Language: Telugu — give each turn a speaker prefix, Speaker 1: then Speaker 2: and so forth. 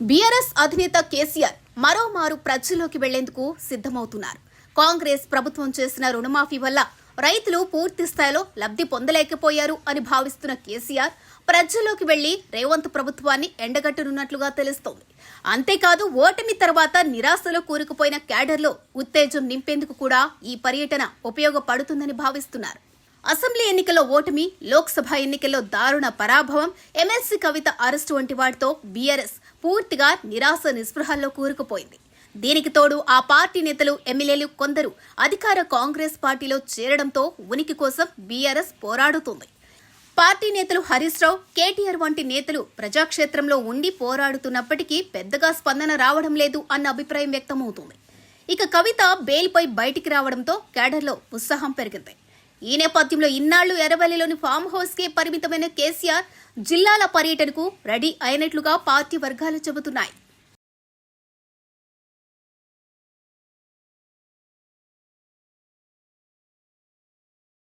Speaker 1: బీఆర్ఎస్ అధినేత కేసీఆర్ మరోమారు ప్రజల్లోకి వెళ్ళేందుకు సిద్ధమవుతున్నారు. కాంగ్రెస్ ప్రభుత్వం చేసిన రుణమాఫీ వల్ల రైతులు పూర్తి స్థాయిలో లబ్ధి పొందలేకపోయారు అని భావిస్తున్న కేసీఆర్ ప్రజల్లోకి వెళ్ళి రేవంత్ ప్రభుత్వాన్ని ఎండగట్టనున్నట్లుగా తెలుస్తోంది. అంతేకాదు ఓటమి తర్వాత నిరాశలో కూరుకుపోయిన క్యాడర్లో ఉత్తేజం నింపేందుకు కూడా ఈ పర్యటన ఉపయోగపడుతుందని భావిస్తున్నారు. అసెంబ్లీ ఎన్నికల్లో ఓటమి లోక్సభ ఎన్నికల్లో దారుణ పరాభవం ఎమ్మెల్సీ కవిత అరెస్టు వంటి వాటితో బీఆర్ఎస్ పూర్తిగా నిరాశ నిస్పృహల్లో కూరుకుపోయింది. దీనికి తోడు ఆ పార్టీ నేతలు ఎమ్మెల్యేలు కొందరు అధికార కాంగ్రెస్ పార్టీలో చేరడంతో ఉనికి కోసం బీఆర్ఎస్ పోరాడుతుంది. పార్టీ నేతలు హరీష్ రావు కేటీఆర్ వంటి నేతలు ప్రజాక్షేత్రంలో ఉండి పోరాడుతున్నప్పటికీ పెద్దగా స్పందన రావడం లేదు అన్న అభిప్రాయం వ్యక్తమవుతుంది. ఇక కవిత బెయిల్పై బయటికి రావడంతో కేడర్లో ఉత్సాహం పెరిగింది. ఈ నేపథ్యంలో ఇన్నాళ్ళు ఎర్రవల్లిలోని ఫామ్ హౌస్కే పరిమితమైన కేసీఆర్ జిల్లాల పర్యటనకు రెడీ అయినట్లుగా పార్టీ వర్గాలు చెబుతున్నాయి.